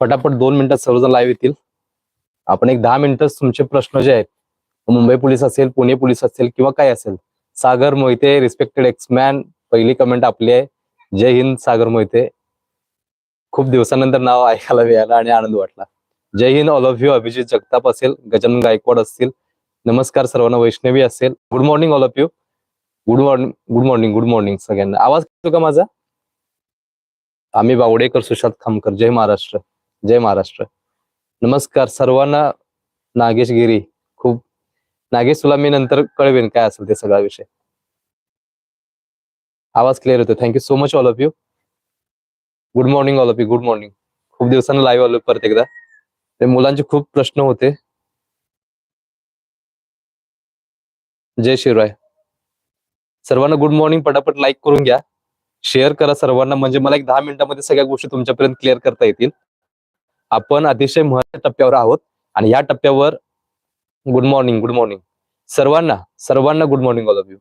पटापट दोन मिनिटात सर्वजण लाईव्ह येतील. आपण एक दहा मिनिटं तुमचे प्रश्न जे आहेत मुंबई पोलीस असेल पुणे पोलीस असेल किंवा काय असेल सागर मोहिते रिस्पेक्टेड एक्समॅन पहिली कमेंट आपली आहे. जय हिंद सागर मोहिते. खूप दिवसानंतर नाव ऐकायला मिळालं आणि आनंद वाटला. Jai Hind all of you Abhijit Jagtap असेल गजानन गायकवाड असतील. नमस्कार सर्वांना वैष्णवी असेल. Good morning all of you good morning good morning good morning सगळ्यांना. आवाज येतो का माझा? आम्ही बावडेकर सुशांत खामकर. जय महाराष्ट्र. जय महाराष्ट्र. नमस्कार सर्वांना नागेश गिरी. खूप नागेश तुला मी नंतर कळवेन काय असेल ते सगळा विषय. आवाज क्लिअर होतो thank you so much all of you good morning all of you good morning खूप दिवसांना लाईव्ह आलो परत एकदा. ते मुलांचे खूप प्रश्न होते. जय शिवराय. सर्वांना गुड मॉर्निंग पटापट लाईक करून घ्या. शेअर करा सर्वांना. म्हणजे मला एक दहा मिनिटांमध्ये सगळ्या गोष्टी तुमच्यापर्यंत क्लिअर करता येतील. आपण अतिशय महत्त्वाच्या टप्प्यावर आहोत आणि या टप्प्यावर गुड मॉर्निंग गुड मॉर्निंग सर्वांना सर्वांना good morning all of you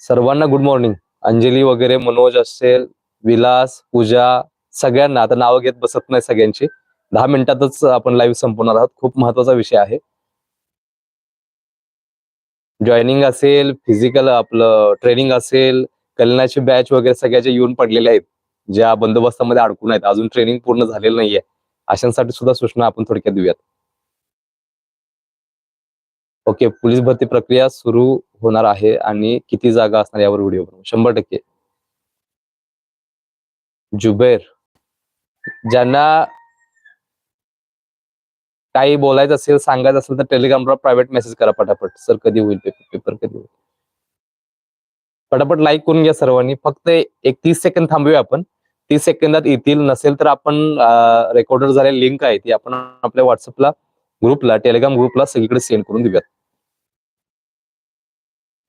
सर्वांना गुड मॉर्निंग अंजली वगैरे मनोज असेल विलास पूजा सगळ्यांना. आता नावं घेत बसत नाही सगळ्यांची. दहा मिनिटातच आपण लाईव्ह संपवणार आहोत. खूप महत्त्वाचा विषय आहे. जॉईनिंग असेल फिजिकल आपलं ट्रेनिंग असेल कल्याणाची बॅच वगैरे सगळ्याचे येऊन पडलेले आहेत. ज्या बंदोबस्तामध्ये अडकून आहेत अजून ट्रेनिंग पूर्ण झालेलं नाहीये अशांसाठी सुद्धा सूचना आपण थोडक्यात देऊयात. ओके पोलीस भरती प्रक्रिया सुरू होणार आहे आणि किती जागा असणार यावर व्हिडिओ बनवू. शंभर टक्के. जुबेर ज्यांना काही बोलायचं असेल सांगायचं असेल तर टेलिग्रामवर प्रायव्हेट मेसेज करा पटापट. सर कधी होईल पेपर पेपर कधी होईल? पटापट लाईक करून घ्या सर्वांनी. फक्त एक तीस सेकंद थांबूया आपण. तीस सेकंदात येतील नसेल तर आपण रेकॉर्डर झालेली लिंक आहे ती आपण आपल्या व्हॉट्सअपला ग्रुपला टेलिग्राम ग्रुपला सगळीकडे सेंड करून देऊयात.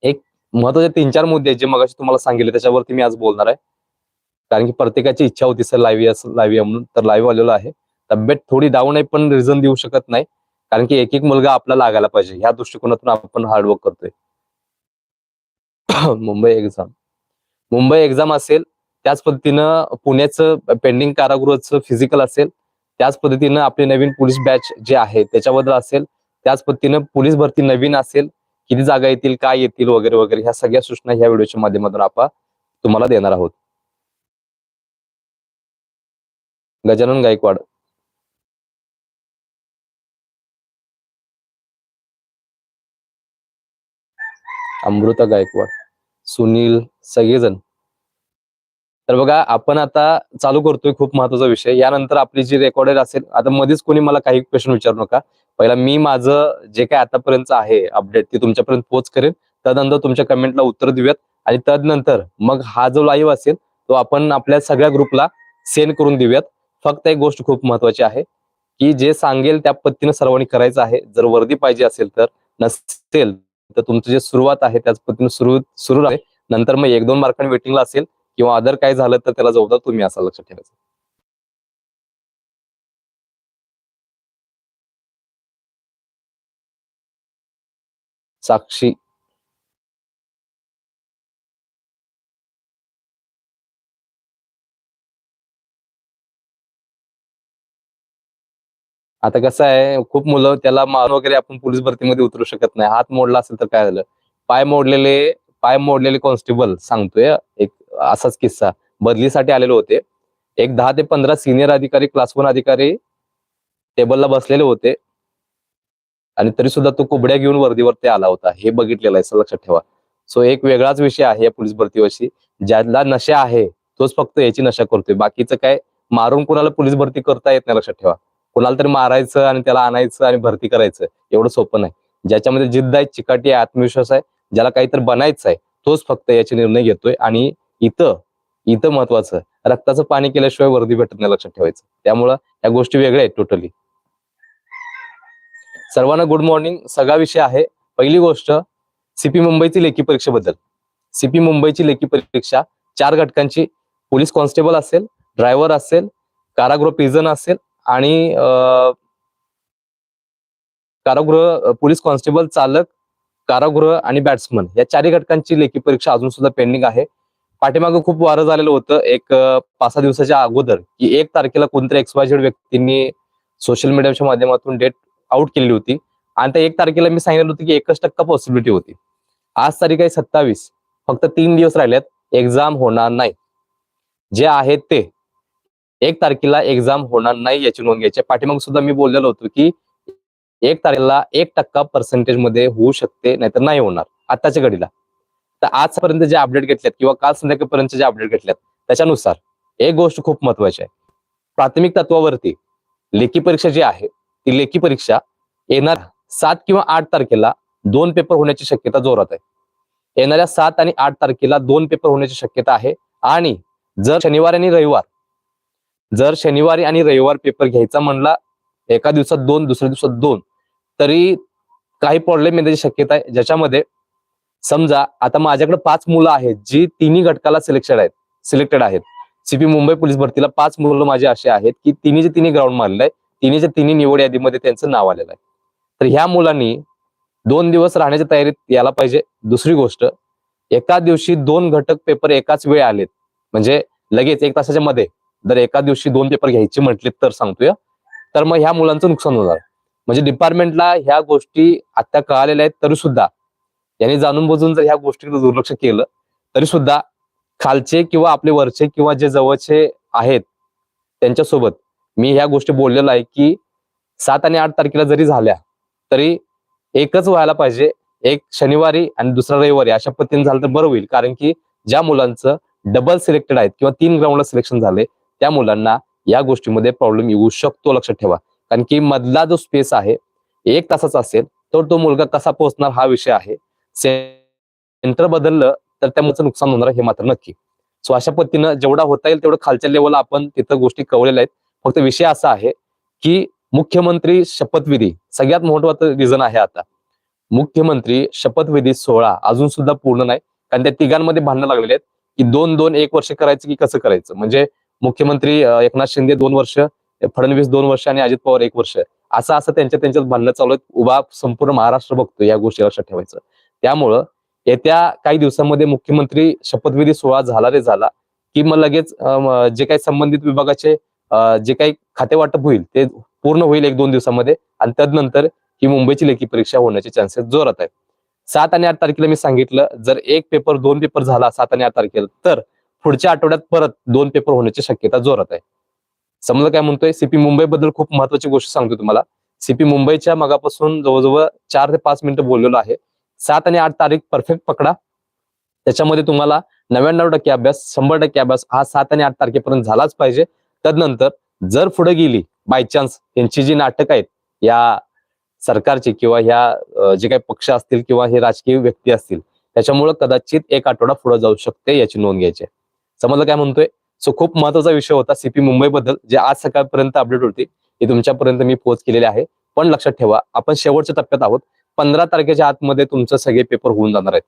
एक महत्त्वाचे तीन चार मुद्दे आहेत जे मगाशी तुम्हाला सांगितले त्याच्यावरती मी आज बोलणार आहे. कारण की प्रत्येकाची इच्छा होती सर लाईव्ह लाईव्ह म्हणून. तर लाईव्ह आलेलो आहे. तब्येत थोडी डाऊन आहे पण रिझन देऊ शकत नाही. कारण की एक एक मुलगा आपला लागायला पाहिजे. ह्या दृष्टिकोनातून आपण हार्डवर्क करतोय. मुंबई एक्झाम मुंबई एक्झाम असेल त्याच पद्धतीनं पुण्याचं पेंडिंग कारागृहाचं फिजिकल असेल त्याच पद्धतीनं आपली नवीन पोलीस बॅच जे आहे त्याच्याबद्दल असेल त्याच पद्धतीनं पोलीस भरती नवीन असेल किती जागा येतील काय येतील वगैरे वगैरे ह्या सगळ्या सूचना ह्या व्हिडिओच्या माध्यमातून आपण तुम्हाला देणार आहोत. गजानन गायकवाड. अमृता गायकवाड. सुनील सगळेजण. तर बघा आपण आता चालू करतोय खूप महत्त्वाचा विषय. यानंतर आपली जी रेकॉर्डेड असेल आता मध्येच कोणी मला काही क्वेश्चन विचारू नका. पहिला मी माझं जे काय आतापर्यंत आहे अपडेट ते तुमच्यापर्यंत पोच करेन. त्यानंतर तुमच्या कमेंटला उत्तर देऊयात. आणि त्यानंतर मग हा जो लाईव्ह असेल तो आपण आपल्या सगळ्या ग्रुपला सेंड करून देऊयात. फक्त एक गोष्ट खूप महत्वाची आहे की जे सांगेल त्या पद्धतीने सर्वांनी करायचं आहे. जर वर्दी पाहिजे असेल तर नसेल तर तुमचं जे सुरुवात आहे त्याच पद्धतीने सुरू सुरू राहील नंतर मग एक दोन मार्कांनी वेटिंगला असेल किंवा अदर काय झालं तर त्याला जबाबदार तुम्ही असा लक्षात ठेवायचं. साक्षी. आता कसं आहे खूप मुलं त्याला मारून वगैरे आपण पोलीस भरतीमध्ये उतरू शकत नाही. हात मोडला असेल तर काय झालं? पाय मोडलेले पाय मोडलेले कॉन्स्टेबल सांगतोय एक असाच किस्सा. बदलीसाठी आलेले होते. एक दहा ते पंधरा सिनियर अधिकारी क्लास वन अधिकारी टेबलला बसलेले होते. आणि तरी सुद्धा तो कुबड्या घेऊन वर्दीवरती आला होता. हे बघितलेलं आहे लक्षात ठेवा. सो एक वेगळाच विषय आहे या पोलीस भरतीवरची ज्याला नशा आहे तोच फक्त याची नशा करतोय. बाकीचं काय मारून कोणाला पोलीस भरती करता येत नाही लक्षात ठेवा. कोणाला तरी मारायचं आणि त्याला आणायचं आणि भरती करायचं एवढं सोपं नाही. ज्याच्यामध्ये जिद्द आहे चिकाटी आहे आत्मविश्वास आहे ज्याला काहीतरी बनायचं आहे तोच फक्त याचे निर्णय घेतोय आणि इथं इथं महत्वाचं रक्ताचं पाणी केल्याशिवाय वर्दी भेटत नाही लक्षात ठेवायचं. त्यामुळं या गोष्टी वेगळ्या आहेत टोटली सर्वांना गुड मॉर्निंग सगळा विषय आहे. पहिली गोष्ट सीपी मुंबईची लेखी परीक्षेबद्दल. सीपी मुंबईची लेखी परीक्षा चार घटकांची. पोलीस कॉन्स्टेबल असेल ड्रायव्हर असेल कारागृह प्रिझन असेल आणि कारागृह पोलीस कॉन्स्टेबल चालक कारागृह आणि बॅट्समन या चारही घटकांची लेखी परीक्षा अजून सुद्धा पेंडिंग आहे. पाठीमागं खूप वारं झालेलं होतं. एक पाच सहा दिवसाच्या अगोदर की एक तारखेला कोणत्या एक्सवायझेड व्यक्तींनी सोशल मीडियाच्या माध्यमातून डेट आउट केली होती. आणि त्या एक तारखेला मी सांगितलं होतं की एकच टक्का पॉसिबिलिटी होती. आज तारीख आहे सत्तावीस. फक्त तीन दिवस राहिलेत. एक्झाम होणार नाही. जे आहेत ते. एक तारखेला एक्झाम होणार नाही याची नोंद घ्यायची. पाठीमाग सुद्धा मी बोललेलो होतो की एक तारखेला एक टक्का पर्सेंटेजमध्ये होऊ शकते नाहीतर नाही होणार. आताच्या घडीला. तर आजपर्यंत जे अपडेट घेतल्यात किंवा काल संध्याकाळपर्यंत जे अपडेट घेतल्यात त्याच्यानुसार एक गोष्ट खूप महत्वाची आहे. प्राथमिक तत्वावरती लेखी परीक्षा जी आहे ती लेखी परीक्षा येणार सात किंवा आठ तारखेला दोन पेपर होण्याची शक्यता जोरात आहे. येणाऱ्या सात आणि आठ तारखेला दोन पेपर होण्याची शक्यता आहे आणि जर शनिवार आणि रविवार जर शनिवारी आणि रविवार पेपर घ्यायचा म्हणला एका दिवसात दोन दुसऱ्या दिवसात दोन तरी काही प्रॉब्लेम येण्याची शक्यता आहे. ज्याच्यामध्ये समजा आता माझ्याकडे पाच मुलं आहेत जी तिन्ही घटकाला सिलेक्टेड आहेत सिलेक्टेड आहेत. सीपी मुंबई पोलीस भरतीला पाच मुलं माझे असे आहेत की तिन्ही जे तिन्ही ग्राउंड मारलेलं आहे तिन्हीच्या तिन्ही निवड यादीमध्ये त्यांचं नाव आलेलं आहे. तर ह्या मुलांनी दोन दिवस राहण्याच्या तयारीत यायला पाहिजे. दुसरी गोष्ट एका दिवशी दोन घटक पेपर एकाच वेळ आलेत. म्हणजे लगेच एक तासाच्या मध्ये जर एका दिवशी दोन पेपर घ्यायचे म्हटले तर सांगतोय. तर मग ह्या मुलांचं नुकसान होणार. म्हणजे डिपार्टमेंटला ह्या गोष्टी आता कळालेल्या आहेत तरी सुद्धा यांनी जाणून बुजून जर ह्या गोष्टीकडे दुर्लक्ष केलं तरी सुद्धा खालचे किंवा आपले वरचे किंवा जे जवळचे आहेत त्यांच्यासोबत मी ह्या गोष्टी बोललेलो आहे की सात आणि आठ तारखेला जरी झाल्या तरी एकच व्हायला पाहिजे. एक शनिवारी आणि दुसरा रविवारी. अशा पद्धतीने झालं तर बरं होईल. कारण की ज्या मुलांचं डबल सिलेक्टेड आहेत किंवा तीन ग्राउंडला सिलेक्शन झाले त्या मुलांना या गोष्टीमध्ये प्रॉब्लेम येऊ शकतो. लक्षात ठेवा. कारण की मधला जो स्पेस आहे एक तासाचा असेल तर तो मुलगा कसा पोहोचणार हा विषय आहे. सेंटर बदललं तर त्यामुळे नुकसान होणार हे मात्र नक्की. सो अशा पद्धतीनं जेवढा होता येईल तेवढं खालच्या लेवलला आपण तिथं गोष्टी कवलेल्या आहेत. फक्त विषय असा आहे की मुख्यमंत्री शपथविधी सगळ्यात महत्वाचं रिझन आहे आता. मुख्यमंत्री शपथविधी सोहळा अजून सुद्धा पूर्ण नाही कारण त्या तिघांमध्ये भांडणं लागलेले आहेत. की दोन दोन एक वर्ष करायचं की कसं करायचं? म्हणजे मुख्यमंत्री एकनाथ शिंदे दोन वर्ष फडणवीस दोन वर्ष आणि अजित पवार एक वर्ष. असं असं त्यांच्या त्यांच्यात भांडणं चालू आहेत. उभा संपूर्ण महाराष्ट्र बघतो या गोष्टी लक्षात ठेवायचं. त्यामुळं येत्या काही दिवसांमध्ये मुख्यमंत्री शपथविधी सोहळा झाला रे झाला की मग लगेच जे काही संबंधित विभागाचे जे काही खाते वाटप होईल ते पूर्ण होईल एक दोन दिवसामध्ये. आणि त्यानंतर ही मुंबईची लेखी परीक्षा होण्याचे चान्सेस जोरात आहेत. सात आणि आठ तारखेला मी सांगितलं जर एक पेपर दोन पेपर झाला सात आणि आठ तारखेला तर पुढच्या आठवड्यात परत दोन पेपर होण्याची शक्यता जोरात आहे. समजा काय म्हणतोय सीपी मुंबई बद्दल खूप महत्वाची गोष्ट सांगतो तुम्हाला. सीपी मुंबईच्या मगापासून जवळजवळ चार ते पाच मिनिटं बोललेलो आहे. सात आणि आठ तारीख परफेक्ट पकडा. त्याच्यामध्ये तुम्हाला नव्याण्णव टक्के अभ्यास शंभर टक्के अभ्यास हा सात आणि आठ तारखेपर्यंत झालाच पाहिजे. तदनंतर जर पुढे गेली बाय चान्स यांची जी नाटक आहेत या सरकारची किंवा ह्या जे काही पक्ष असतील किंवा हे राजकीय व्यक्ती असतील त्याच्यामुळे कदाचित एक आठवडा पुढे जाऊ शकते याची नोंद घ्यायची समजलं काय म्हणतोय? सो खूप महत्त्वाचा विषय होता सीपी मुंबई बद्दल जे आज सकाळपर्यंत अपडेट होती हे तुमच्यापर्यंत मी पोहोच केलेली आहे. पण लक्षात ठेवा आपण शेवटच्या टप्प्यात आहोत. पंधरा तारखेच्या आतमध्ये तुमचं सगळे पेपर होऊन जाणार आहेत.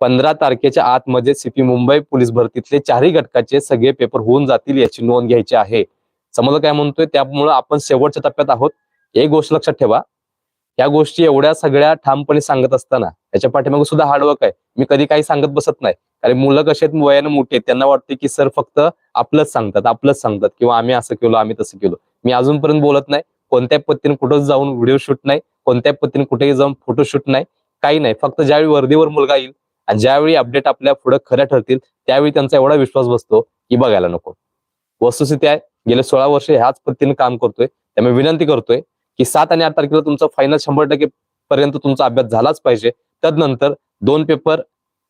पंधरा तारखेच्या आतमध्ये सीपी मुंबई पोलीस भरतीतले चारही घटकाचे सगळे पेपर होऊन जातील याची नोंद घ्यायची आहे. समजलं काय म्हणतोय? त्यामुळे आपण शेवटच्या टप्प्यात आहोत. एक गोष्ट लक्षात ठेवा या गोष्टी एवढ्या सगळ्या ठामपणे सांगत असताना त्याच्या पाठीमागे सुद्धा हार्डवर्क आहे. मी कधी काही सांगत बसत नाही. कारण मुलं कशी आहेत? वयाने मोठी आहेत. त्यांना वाटते की सर फक्त आपलंच सांगतात आपलंच सांगतात किंवा आम्ही असं केलो आम्ही तसं केलो. मी अजूनपर्यंत बोलत नाही. कोणत्या पद्धतीने कुठं जाऊन व्हिडिओ शूट नाही. कोणत्या पद्धतीने कुठेही जाऊन फोटो शूट नाही. काही नाही. फक्त ज्यावेळी वर्दीवर मुलगा येईल आणि ज्यावेळी अपडेट आपल्या पुढे खऱ्या ठरतील त्यावेळी त्यांचा एवढा विश्वास बसतो की बघायला नको. वस्तुस्थिती आहे. गेले सोळा वर्ष ह्याच पद्धतीने काम करतोय. त्यामुळे विनंती करतोय की सात आणि आठ तारखेला तुमचा फायनल शंभर टक्के पर्यंत तुमचा अभ्यास झालाच पाहिजे. त्यानंतर दोन पेपर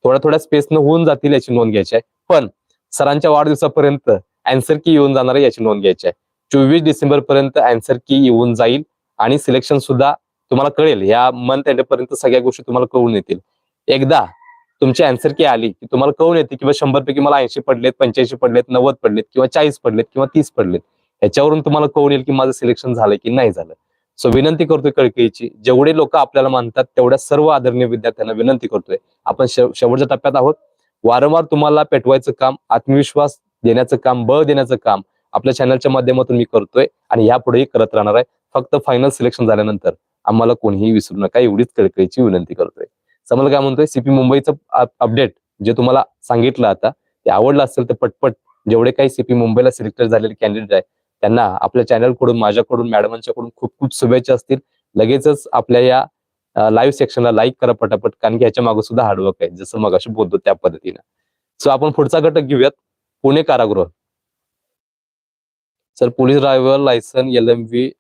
थोड्या थोड्या स्पेसनं होऊन जातील याची नोंद घ्यायची आहे. पण सरांच्या वाढदिवसापर्यंत अँसर की येऊन जाणार आहे याची नोंद घ्यायची आहे. चोवीस डिसेंबर पर्यंत अँसर की येऊन जाईल आणि सिलेक्शन सुद्धा तुम्हाला कळेल. या मंथ एंड पर्यंत सगळ्या गोष्टी तुम्हाला कळून येतील. एकदा तुमची अँसर की आली की तुम्हाला कळून येते किंवा शंभर पैकी मला ऐंशी पडलेत पंच्याऐंशी पडलेत नव्वद पडलेत किंवा चाळीस पडलेत किंवा तीस पडलेत. याच्यावरून तुम्हाला कळून येईल की माझं सिलेक्शन झालंय की नाही झालं. सो विनंती करतोय कळकळीची. जेवढे लोक आपल्याला मानतात तेवढ्या सर्व आदरणीय विद्यार्थ्यांना विनंती करतोय. आपण शेवटच्या टप्प्यात आहोत. वारंवार तुम्हाला पेटवायचं काम आत्मविश्वास देण्याचं काम बळ देण्याचं काम आपल्या चॅनलच्या माध्यमातून मी करतोय आणि यापुढेही करत राहणार आहे. फक्त फायनल सिलेक्शन झाल्यानंतर आम्हाला कोणीही विसरू नका एवढीच कळकळीची विनंती करतोय. समजा काय म्हणतोय? सीपी मुंबईचं अपडेट जे तुम्हाला सांगितलं आता ते आवडलं असेल तर पटपट जेवढे काही सीपी मुंबईला सिलेक्टेड झालेले कॅन्डिडेट आहे त्यांना आपल्या चॅनलकडून माझ्याकडून मॅडमांच्याकडून खूप खूप शुभेच्छा असतील. लगेचच आपल्या या लाईव्ह सेक्शनला लाईक करा पटापट कारण की ह्याच्या मागे सुद्धा हार्डवर्क आहे जसं मग बोलतो त्या पद्धतीनं. सो आपण पुढचा घटक घेऊयात पुणे कारागृह. Sir police driver licence L M V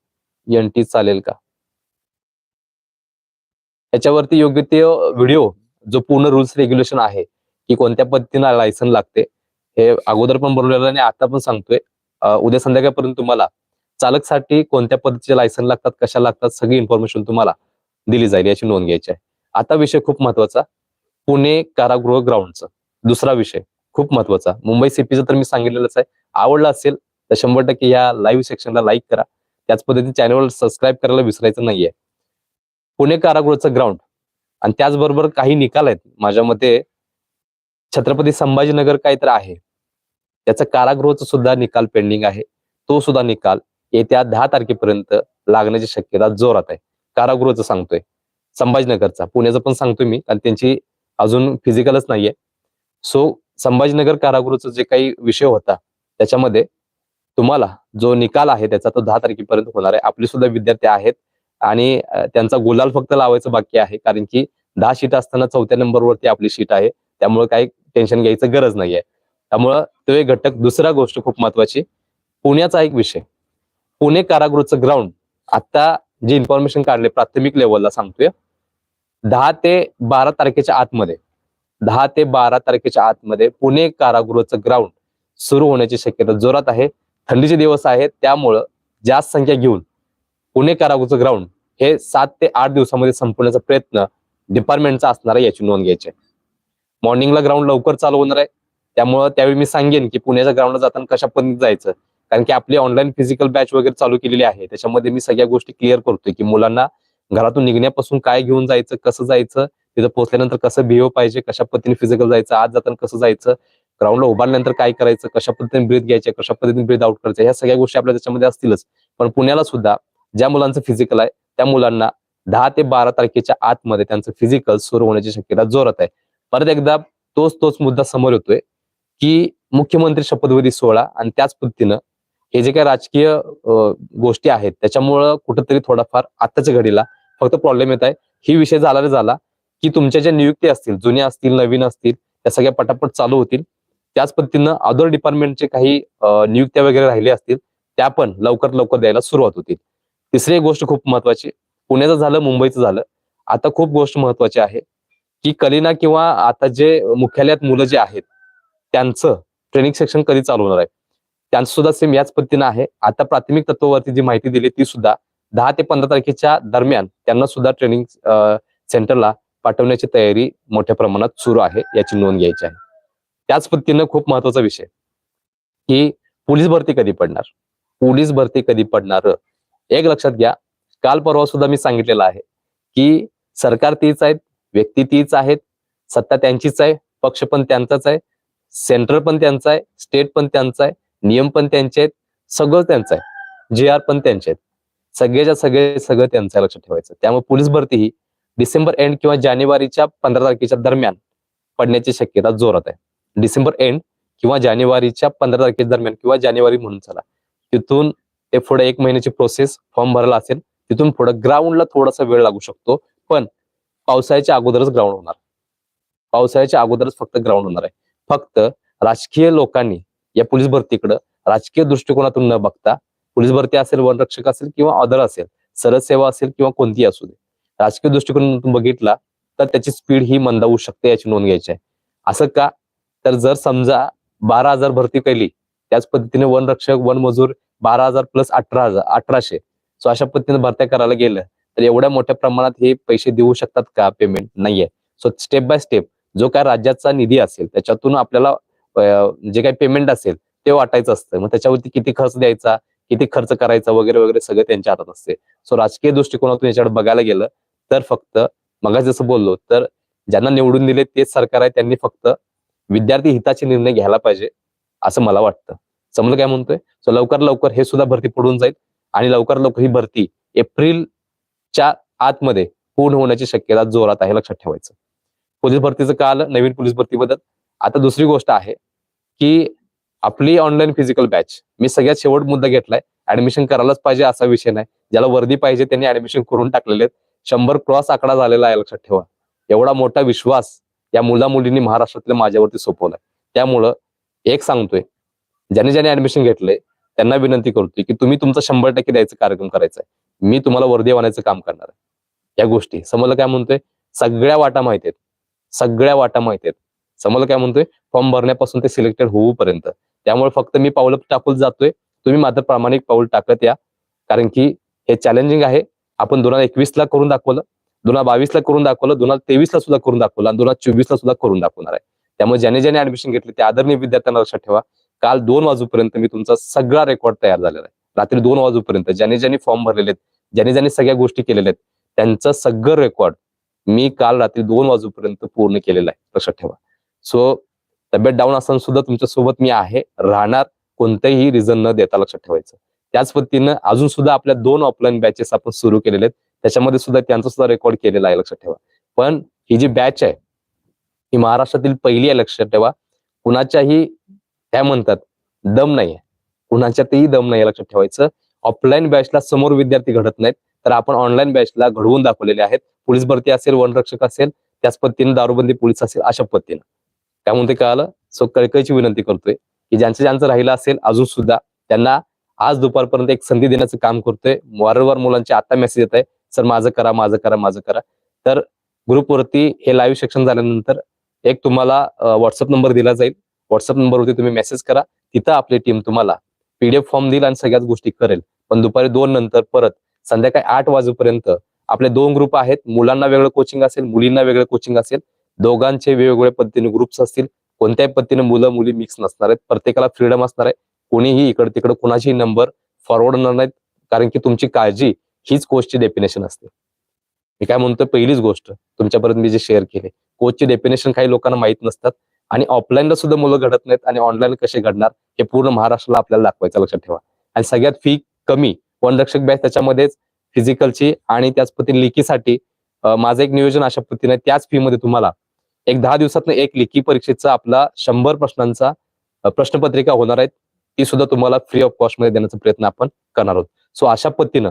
N T चालेल का? याच्यावरती योग्य ते व्हिडिओ जो पूर्ण रुल्स रेग्युलेशन आहे की कोणत्या पद्धतीनं लायसन लागते हे अगोदर पण बनवलेलं आणि आता पण सांगतोय. उद्या संध्याकाळपर्यंत तुम्हाला चालकसाठी कोणत्या पद्धतीचे लायसन लागतात कशा लागतात सगळी इन्फॉर्मेशन तुम्हाला दिली जाईल याची नोंद घ्यायची आहे. आता विषय खूप महत्त्वाचा. पुणे कारागृह ग्राउंडचा दुसरा विषय खूप महत्त्वाचा. मुंबई सीपीचं तर मी सांगितलेलंच आहे. आवडला असेल तर शंभर टक्के या लाईव्ह सेक्शनला लाईक करा. त्याच पद्धतीने चॅनलवर सबस्क्राईब करायला विसरायचं नाहीये. पुणे कारागृहाचं ग्राउंड आणि त्याचबरोबर काही निकाल आहेत. माझ्या मते छत्रपती संभाजीनगर काय तर आहे. त्याचा कारागृहाचा सुद्धा निकाल पेंडिंग आहे. तो सुद्धा निकाल येत्या दहा तारखेपर्यंत लागण्याची शक्यता जोरात आहे. कारागृहाचं सांगतोय. संभाजीनगरचा. पुण्याचं पण सांगतोय मी. कारण त्यांची अजून फिजिकलच नाहीये. सो संभाजीनगर कारागृहाचा जे काही विषय होता त्याच्यामध्ये तुम्हाला जो निकाल आहे त्याचा तो दहा तारखेपर्यंत होणार आहे. आपले सुद्धा विद्यार्थी आहेत. आणि त्यांचा गुलाल फक्त लावायचं बाकी आहे. कारण की दहा शीट असताना चौथ्या नंबरवरती आपली शीट आहे. त्यामुळे काही टेन्शन घ्यायचं गरज नाहीये. त्यामुळं तो एक घटक. दुसरा गोष्ट खूप महत्वाची पुण्याचा एक विषय. पुणे कारागृहचं ग्राउंड आता जे इन्फॉर्मेशन काढले प्राथमिक लेवलला सांगतोय दहा ते बारा तारखेच्या आतमध्ये दहा ते बारा तारखेच्या आतमध्ये पुणे कारागृहचं ग्राउंड सुरू होण्याची शक्यता जोरात आहे. थंडीचे दिवस आहेत त्यामुळं जास्त संख्या घेऊन पुणे कारागृहचं ग्राउंड हे सात ते आठ दिवसामध्ये संपवण्याचा प्रयत्न डिपार्टमेंटचा असणार आहे याची नोंद घ्यायची मॉर्निंगला ग्राउंड लवकर चालू होणार आहे. त्यामुळं त्यावेळी मी सांगेन की पुण्याच्या ग्राउंडला जाताना कशा पद्धतीने जायचं. कारण की आपली ऑनलाईन फिजिकल बॅच वगैरे चालू केलेली आहे. त्याच्यामध्ये मी सगळ्या गोष्टी क्लिअर करतोय की मुलांना घरातून निघण्यापासून काय घेऊन जायचं कसं जायचं तिथं पोहोचल्यानंतर कसं बिहेव पाहिजे कशा पद्धतीने फिजिकल जायचं आज जाताना कसं जायचं ग्राउंडला उभारल्यानंतर काय करायचं कशा पद्धतीने ब्रीथ घ्यायचे कशा पद्धतीने ब्रीथ आउट करायचं ह्या सगळ्या गोष्टी आपल्या त्याच्यामध्ये असतीलच. पण पुण्याला सुद्धा ज्या मुलांचं फिजिकल आहे त्या मुलांना दहा ते बारा तारखेच्या आतमध्ये त्यांचं फिजिकल सुरू होण्याची शक्यता जोरात आहे. परत एकदा तोच तोच मुद्दा समोर येतोय. की मुख्यमंत्री शपथविधी सोहळा आणि त्याच पद्धतीनं हे जे काही राजकीय गोष्टी आहेत त्याच्यामुळं कुठंतरी थोडाफार आताच्या घडीला फक्त प्रॉब्लेम येत आहे. ही विषय झाला रे झाला की तुमच्या ज्या नियुक्ती असतील जुन्या असतील नवीन असतील त्या सगळ्या पटापट चालू होतील. त्याच पद्धतीनं अदर डिपार्टमेंटचे काही नियुक्त्या वगैरे राहिल्या असतील त्या पण लवकर लवकर द्यायला सुरुवात होतील. तिसरी एक गोष्ट खूप महत्वाची पुण्याचं झालं मुंबईचं झालं. आता खूप गोष्ट महत्वाची आहे की कलिना किंवा आता जे मुख्यालयात मुलं जे आहेत त्यांचं ट्रेनिंग सेक्शन कधी चालू होणार आहे? त्यांचं सुद्धा सेम याच पद्धतीनं आहे. आता प्राथमिक तत्वावरती जी माहिती दिली ती सुद्धा दहा ते पंधरा तारखेच्या दरम्यान त्यांना सुद्धा ट्रेनिंग सेंटरला पाठवण्याची तयारी मोठ्या प्रमाणात सुरू आहे याची नोंद घ्यायची आहे. त्याच पद्धतीनं खूप महत्त्वाचा विषय की पोलीस भरती कधी पडणार? पोलीस भरती कधी पडणार? एक लक्षात घ्या काल परवा सुद्धा मी सांगितलेलं आहे की सरकार तीच आहेत व्यक्ती तीच आहेत सत्ता त्यांचीच आहे पक्ष पण त्यांचाच आहे. सेंटर पण त्यांचं आहे स्टेट पण त्यांचं आहे नियम पण त्यांचे आहेत सगळं त्यांचं आहे. जे आर पण त्यांचे आहेत. सगळेच्या सगळे सगळं त्यांचं आहे लक्षात ठेवायचं. त्यामुळे पोलीस भरती ही डिसेंबर एंड किंवा जानेवारीच्या पंधरा तारखेच्या दरम्यान पडण्याची शक्यता जोरात आहे. डिसेंबर एंड किंवा जानेवारीच्या पंधरा तारखेच्या दरम्यान किंवा जानेवारी म्हणून चला. तिथून ते पुढे एक महिन्याची प्रोसेस फॉर्म भरला असेल तिथून पुढे ग्राउंडला थोडासा वेळ लागू शकतो. पण पावसाळ्याच्या अगोदरच ग्राउंड होणार. पावसाळ्याच्या अगोदरच फक्त ग्राउंड होणार आहे. फक्त राजकीय लोकांनी या पोलीस भरतीकडे राजकीय दृष्टिकोनातून न बघता पोलीस भरती असेल वनरक्षक असेल किंवा अदर असेल सरळ सेवा असेल किंवा कोणतीही असू दे राजकीय दृष्टिकोनातून बघितला तर त्याची स्पीड ही मंदावू शकते याची नोंद घ्यायची आहे. असं का? तर जर समजा बारा हजार भरती केली त्याच पद्धतीने वनरक्षक वन मजूर बारा हजार प्लस अठरा हजार अठराशे सो अशा पद्धतीने भरत्या करायला गेलं तर एवढ्या मोठ्या प्रमाणात हे पैसे देऊ शकतात का? पेमेंट नाहीये. सो स्टेप बाय स्टेप जो काय राज्याचा निधी असेल त्याच्यातून आपल्याला जे काही पेमेंट असेल ते वाटायचं असतं. मग त्याच्यावरती किती खर्च द्यायचा किती खर्च करायचा वगैरे वगैरे सगळं त्यांच्या हातात असते. सो राजकीय दृष्टिकोनातून याच्याकडे बघायला गेलं तर फक्त मग जसं बोललो तर ज्यांना निवडून दिले तेच सरकार आहे त्यांनी फक्त विद्यार्थी हिताचे निर्णय घ्यायला पाहिजे असं मला वाटतं. समजलं काय म्हणतोय? सो लवकर लवकर हे सुद्धा भरती पडून जाईल आणि लवकर लवकर ही भरती एप्रिलच्या आतमध्ये पूर्ण होण्याची शक्यता जोरात आहे लक्षात ठेवायचं. पोलीस भरतीचं काल नवीन पोलीस भरतीबद्दल आता दुसरी गोष्ट आहे की आपली ऑनलाईन फिजिकल बॅच मी सगळ्यात शेवट मुद्दा घेतलाय ऍडमिशन करायलाच पाहिजे असा विषय नाही. ज्याला वर्दी पाहिजे त्यांनी ऍडमिशन करून टाकलेले आहेत. शंभर क्रॉस आकडा झालेला आहे लक्षात ठेवा. एवढा मोठा विश्वास या मुला मुलींनी महाराष्ट्रातल्या माझ्यावरती सोपवलाय. त्यामुळं एक सांगतोय ज्याने ज्याने ऍडमिशन घेतलंय त्यांना विनंती करतोय की तुम्ही तुमचा शंभर टक्के द्यायचा कार्यक्रम करायचा आहे मी तुम्हाला वर्दी आणायचं काम करणार आहे. या गोष्टी. समजलं काय म्हणतोय? सगळ्या वाटा माहिती आहेत. सगळ्या वाटा माहीत आहेत. समजलं काय म्हणतोय? फॉर्म भरण्यापासून ते सिलेक्टेड होऊपर्यंत. त्यामुळे फक्त मी पावलं टाकून जातोय. तुम्ही मात्र प्रामाणिक पाऊल टाकत या. कारण की हे चॅलेंजिंग आहे. आपण दोन हजार एकवीस ला करून दाखवलं. दोन हजार बावीस ला करून दाखवलं. दोन हजार तेवीस ला सुद्धा करून दाखवलं. आणि दोन हजार चोवीस ला सुद्धा करून दाखवणार आहे. त्यामुळे ज्याने ज्याने ऍडमिशन घेतले ते आदरणीय विद्यार्थ्यांना लक्षात ठेवा. काल दोन वाजूपर्यंत मी तुमचा सगळा रेकॉर्ड तयार झालेला आहे. रात्री दोन वाजूपर्यंत ज्याने ज्याने फॉर्म भरलेले आहेत ज्याने ज्याने सगळ्या गोष्टी केलेल्या आहेत त्यांचं सगळं रेकॉर्ड मी काल रात्री दोन वाजूपर्यंत पूर्ण केलेलं आहे. लक्षात ठेवा. सो तब्येत डाऊन असताना सुद्धा तुमच्यासोबत मी आहे. राहणार कोणत्याही रिझन न देता लक्षात ठेवायचं. त्याच पद्धतीनं अजून सुद्धा आपल्या दोन ऑफलाईन बॅचेस आपण सुरू केलेले आहेत. त्याच्यामध्ये सुद्धा त्यांचा सुद्धा रेकॉर्ड केलेला आहे लक्षात ठेवा. पण ही जी बॅच आहे ही महाराष्ट्रातील पहिली आहे लक्षात ठेवा. कुणाच्याही काय म्हणतात दम नाही आहे कुणाच्यातही दम नाही लक्षात ठेवायचं. ऑफलाईन बॅचला समोर विद्यार्थी घडत नाहीत. तर आपण ऑनलाईन बॅचला घडवून दाखवलेले आहेत. पोलीस भरती असेल वनरक्षक असेल त्याच पद्धतीने दारूबंदी पोलीस असेल अशा पद्धतीनं. त्यामुळे ते कळालं सो कळकळीची विनंती करतोय की ज्यांचं ज्यांचं राहिलं असेल अजून सुद्धा त्यांना आज दुपारपर्यंत एक संधी देण्याचं काम करतोय. वारंवार मुलांचे आता मेसेज येत आहे सर माझं करा माझं करा माझं करा. तर ग्रुपवरती हे लाईव्ह सेक्शन झाल्यानंतर एक तुम्हाला व्हॉट्सअप नंबर दिला जाईल. व्हॉट्सअप नंबरवरती तुम्ही मेसेज करा. तिथं आपली टीम तुम्हाला पीडीएफ फॉर्म देईल आणि सगळ्याच गोष्टी करेल. पण दुपारी दोन नंतर परत संध्याकाळी आठ वाजेपर्यंत आपले दोन ग्रुप आहेत. मुलांना वेगळं कोचिंग असेल मुलींना वेगळं कोचिंग असेल. दोघांचे वेगवेगळ्या पद्धतीने ग्रुप्स असतील. कोणत्याही पद्धतीने मुलं मुली मिक्स नसणार आहेत. प्रत्येकाला फ्रीडम असणार आहे. कोणीही इकडे तिकडे कोणाची नंबर फॉरवर्ड होणार नाहीत. कारण की तुमची काळजी हीच कोचची डेफिनेशन असते. मी काय म्हणतोय? पहिलीच गोष्ट तुमच्यापर्यंत मी जे शेअर केले कोचची डेफिनेशन काही लोकांना माहीत नसतात. आणि ऑफलाईनला सुद्धा मुलं घडत नाहीत आणि ऑनलाईन कसे घडणार हे पूर्ण महाराष्ट्राला आपल्याला दाखवायचं लक्षात ठेवा. आणि सगळ्यात फी कमी वनरक्षक बॅच त्याच्यामध्येच फिजिकलची आणि त्याच पद्धतीने लिखीसाठी माझं एक नियोजन अशा पद्धतीने त्याच फी मध्ये तुम्हाला एक दहा दिवसातनं एक लिखी परीक्षेचा आपला शंभर प्रश्नांचा प्रश्नपत्रिका होणार आहेत. ती सुद्धा तुम्हाला फ्री ऑफ कॉस्टमध्ये देण्याचा प्रयत्न आपण करणार आहोत. सो अशा पद्धतीनं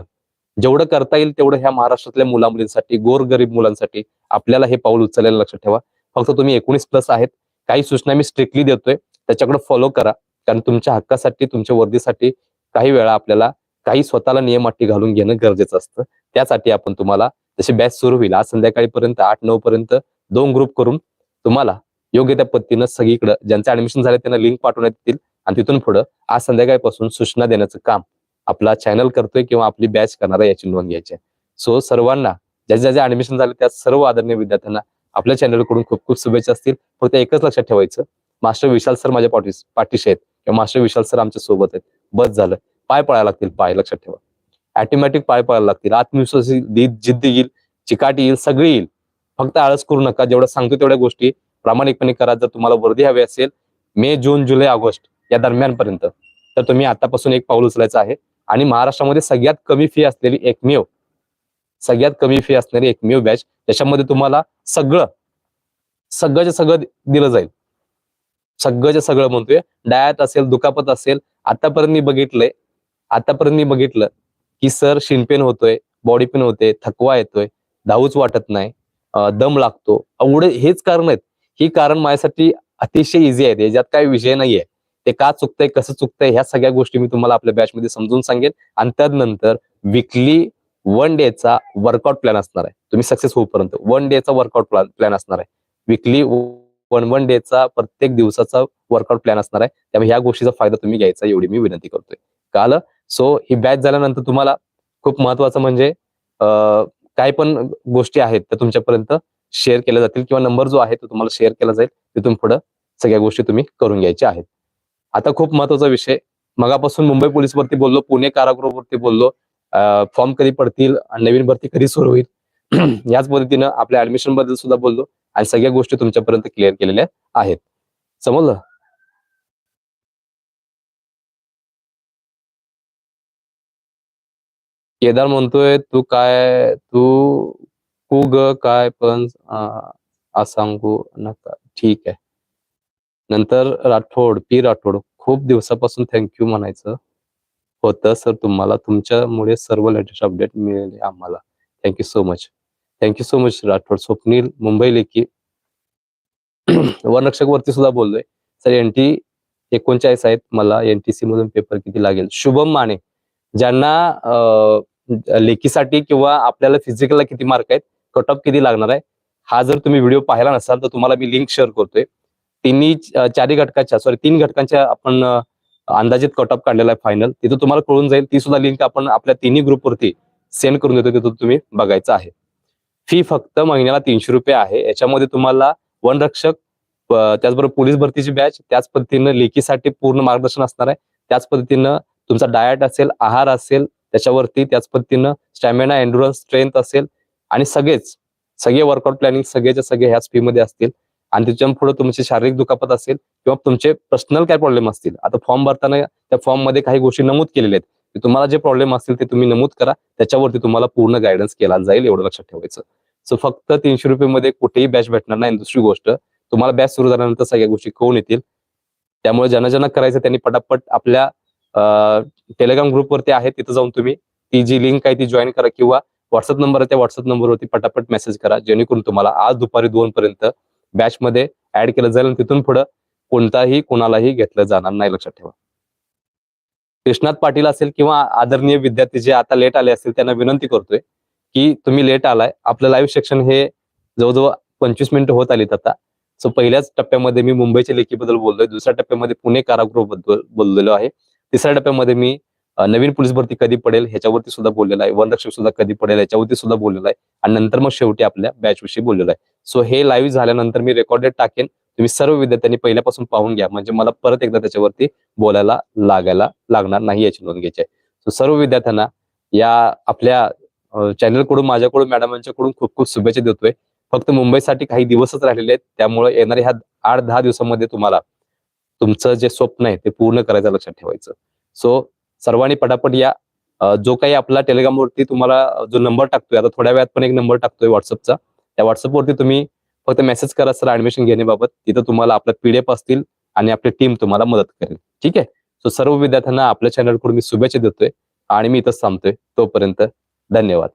जेवढं करता येईल तेवढं ह्या महाराष्ट्रातल्या मुला मुलींसाठी गोरगरीब मुलांसाठी आपल्याला हे पाऊल उचलायला लक्षात ठेवा. फक्त तुम्ही एकोणीस प्लस आहेत. काही सूचना मी स्ट्रिक्टली देतोय. त्याच्याकडे फॉलो करा. कारण तुमच्या हक्कासाठी तुमच्या वर्दीसाठी काही वेळा आपल्याला काही स्वतःला नियम अटी घालून घेणं गरजेचं असतं. त्यासाठी आपण तुम्हाला जशी बॅच सुरू होईल आज संध्याकाळीपर्यंत आठ नऊ पर्यंत दोन ग्रुप करून तुम्हाला योग्य त्या पद्धतीनं सगळीकडे ज्यांचं ऍडमिशन झालं त्यांना लिंक पाठवण्यात येतील आणि तिथून पुढे आज संध्याकाळपासून सूचना देण्याचं काम आपला चॅनल करतोय किंवा आपली बॅच करणार आहे याची नोंद घ्यायची सो सर्वांना ज्याचे ज्याचे ऍडमिशन झाले त्या सर्व आदरणीय विद्यार्थ्यांना आपल्या चॅनलकडून खूप खूप शुभेच्छा असतील. फक्त एकच लक्षात ठेवायचं मास्टर विशाल सर माझ्या पाठी पाठीशी आहेत किंवा मास्टर विशाल सर आमच्यासोबत आहेत. बस झालं. पाय पळायला लागतील पाय लक्षात ठेवा. ऑटोमॅटिक पाय पळायला लागतील. आत्मविश्वास येईल जिद्द येईल चिकाटी येईल सगळी येईल. फक्त आळस करू नका. जेवढं सांगतो तेवढ्या गोष्टी प्रामाणिकपणे करा. जर तुम्हाला वर्दी हवी असेल मे जून जुलै ऑगस्ट या दरम्यानपर्यंत तर तुम्ही आतापासून एक पाऊल उचलायचं आहे. आणि महाराष्ट्रामध्ये सगळ्यात कमी फी असलेली एकमेव सगळ्यात कमी फी असणारी एकमेव बॅच त्याच्यामध्ये तुम्हाला सगळं सगळंच्या सगळं दिलं जाईल. सगळंच्या सगळं म्हणतोय. डायट असेल दुखापत असेल आतापर्यंत मी बघितलंय आतापर्यंत मी बघितलं की सर शिनपेन होतोय बॉडी पेन होते थकवा येतोय धावूच वाटत नाही दम लागतो. एवढे हेच कारण आहेत. ही कारण माझ्यासाठी अतिशय इझी आहेत. याच्यात काही विषय नाहीये. ते का चुकतंय कसं चुकतंय ह्या सगळ्या गोष्टी मी तुम्हाला आपल्या बॅच मध्ये समजून सांगेन. आणि त्यानंतर विकली वन डेचा वर्कआउट प्लॅन असणार आहे. तुम्ही सक्सेस होईपर्यंत वन डेचा वर्कआउट प्लॅन प्लॅन असणार आहे. विकली वन वन डेचा प्रत्येक दिवसाचा वर्कआउट प्लॅन असणार आहे. त्यामुळे ह्या गोष्टीचा फायदा तुम्ही घ्यायचा एवढी मी विनंती करतोय. काल सो ही बॅच झाल्यानंतर तुम्हाला खूप महत्वाचं म्हणजे काय काही पण गोष्टी आहेत त्या तुमच्यापर्यंत शेअर केल्या जातील किंवा नंबर जो आहे तो तुम्हाला शेअर केला जाईल. तिथून पुढे सगळ्या गोष्टी तुम्ही करून घ्यायच्या आहेत. आता खूप महत्त्वाचा विषय. मगापासून मुंबई पोलीस वरती बोललो पुणे कारागृहावरती बोललो फॉर्म कधी पडतील आणि नवीन भरती कधी सुरू होईल? याच पद्धतीनं आपल्या ऍडमिशनबद्दल सुद्धा बोललो आणि सगळ्या गोष्टी तुमच्यापर्यंत क्लिअर केलेल्या आहेत. समजलं? केदार म्हणतोय तू काय तू तू ग काय पण सांगू नका. ठीक आहे. नंतर राठोड पी राठोड खूप दिवसापासून थँक्यू म्हणायचं होतं सर तुम्हाला. तुमच्यामुळे सर्व लेटेस्ट अपडेट मिळाले आम्हाला. Thank you so much thank you so much Rathod. Swapnil Mumbai लेखी. वनरक्षक वरती सुद्धा बोललोय. सर एन टी एकोणचाळीस आहेत. मला एनटीसी मधून पेपर किती लागेल? शुभम माने ज्यांना अं, लेखीसाठी किंवा आपल्याला फिजिकलला किती मार्क आहेत कट ऑफ किती लागणार आहे हा जर तुम्ही व्हिडिओ पाहिला नसाल तर तुम्हाला मी लिंक शेअर करतोय. तिन्ही चारही घटकाच्या सॉरी तीन घटकांच्या आपण अंदाजित कट ऑफ काढलेला आहे फायनल तिथं तुम्हाला कळून जाईल ती सुद्धा लिंक आपण आपल्या तिन्ही ग्रुपवरती सेंड करून देतो तिथं तुम्ही बघायचं आहे. फी फक्त महिन्याला तीनशे रुपये आहे. याच्यामध्ये तुम्हाला वनरक्षक त्याचबरोबर पोलीस भरतीची बॅच त्याच पद्धतीनं लेखीसाठी पूर्ण मार्गदर्शन असणार आहे. त्याच पद्धतीनं तुमचा डायट असेल आहार असेल त्याच्यावरती त्याच पद्धतीनं स्टॅमिना एन्ड्युरन्स स्ट्रेंथ असेल. आणि सगळेच सगळे वर्कआउट प्लॅनिंग सगळेच्या सगळे ह्याच फी मध्ये असतील. आणि त्याच्या पुढे तुमची शारीरिक दुखापत असेल किंवा तुमचे पर्सनल काय प्रॉब्लेम असतील. आता फॉर्म भरताना त्या फॉर्ममध्ये काही गोष्टी नमूद केलेल्या आहेत. की तुम्हाला जे प्रॉब्लेम असतील ते तुम्ही नमूद करा. त्याच्यावरती तुम्हाला पूर्ण गायडन्स केला जाईल एवढं लक्षात ठेवायचं. सो फक्त तीनशे रुपये मध्ये कुठेही बॅच भेटणार नाही. दुसरी गोष्ट तुम्हाला बॅच सुरू झाल्यानंतर सगळ्या गोष्टी कळून येतील. त्यामुळे ज्यांना ज्यांना करायचं त्यांनी पटापट आपल्या टेलिग्राम ग्रुपवरती आहे तिथं जाऊन तुम्ही ती जी लिंक आहे ती जॉईन करा किंवा व्हॉट्सअप नंबर आहे त्या व्हॉट्सअप नंबरवरती पटापट मेसेज करा जेणेकरून तुम्हाला आज दुपारी दोन पर्यंत बॅच मध्ये ऍड केलं जाईल आणि तिथून पुढे कोणताही कोणालाही घेतलं जाणार नाही लक्षात ठेवा. कृष्णात पाटील असेल किंवा आदरणीय विद्यार्थी जे आता लेट आले असतील त्यांना विनंती करतोय की तुम्ही लेट आलाय. आपलं लाईव्ह सेक्शन हे जवळजवळ पंचवीस मिनिटं होत आलीत आता. सो पहिल्याच टप्प्यामध्ये मी मुंबईच्या लेखीबद्दल बोललोय. दुसऱ्या टप्प्यामध्ये पुणे कारागृहाबद्दल बोललेलो आहे. तिसऱ्या टप्प्यामध्ये मी नवीन पोलीस भरती कधी पडेल ह्याच्यावरती सुद्धा बोललेला आहे. वनरक्षक सुद्धा कधी पडेल याच्यावरती सुद्धा बोललेला आहे. आणि नंतर मग शेवटी आपल्या बॅच विषयी बोललेलो आहे. सो हे लाईव्ह झाल्यानंतर मी रेकॉर्डेड टाकेन. तुम्ही सर्व विद्यार्थ्यांनी पहिल्यापासून पाहून घ्या. म्हणजे मला परत एकदा त्याच्यावरती बोलायला लागायला लागणार नाही याची नोंद घ्यायची आहे. सो सर्व विद्यार्थ्यांना या आपल्या चॅनलकडून माझ्याकडून मॅडमांच्याकडून खूप खूप शुभेच्छा देतोय. फक्त मुंबईसाठी काही दिवसच राहिलेले आहेत. त्यामुळे येणाऱ्या ह्या आठ दहा दिवसामध्ये तुम्हाला तुमचं जे स्वप्न आहे ते पूर्ण करायचं लक्षात ठेवायचं. सो सर्वांनी पटापट या. जो काही आपला टेलिग्रामवरती तुम्हाला जो नंबर टाकतोय आता थोड्या वेळात पण एक नंबर टाकतोय व्हॉट्सअपचा त्या व्हॉट्सअपवरती तुम्ही फक्त मेसेज करा सर ऍडमिशन घेण्याबाबत. तिथं तुम्हाला आपल्या पीडीएफ असतील आणि आपली टीम तुम्हाला मदत करेल. ठीक आहे? सो सर्व विद्यार्थ्यांना आपल्या चॅनलकडून मी शुभेच्छा देतोय आणि मी इथंच थांबतोय. तोपर्यंत धन्यवाद.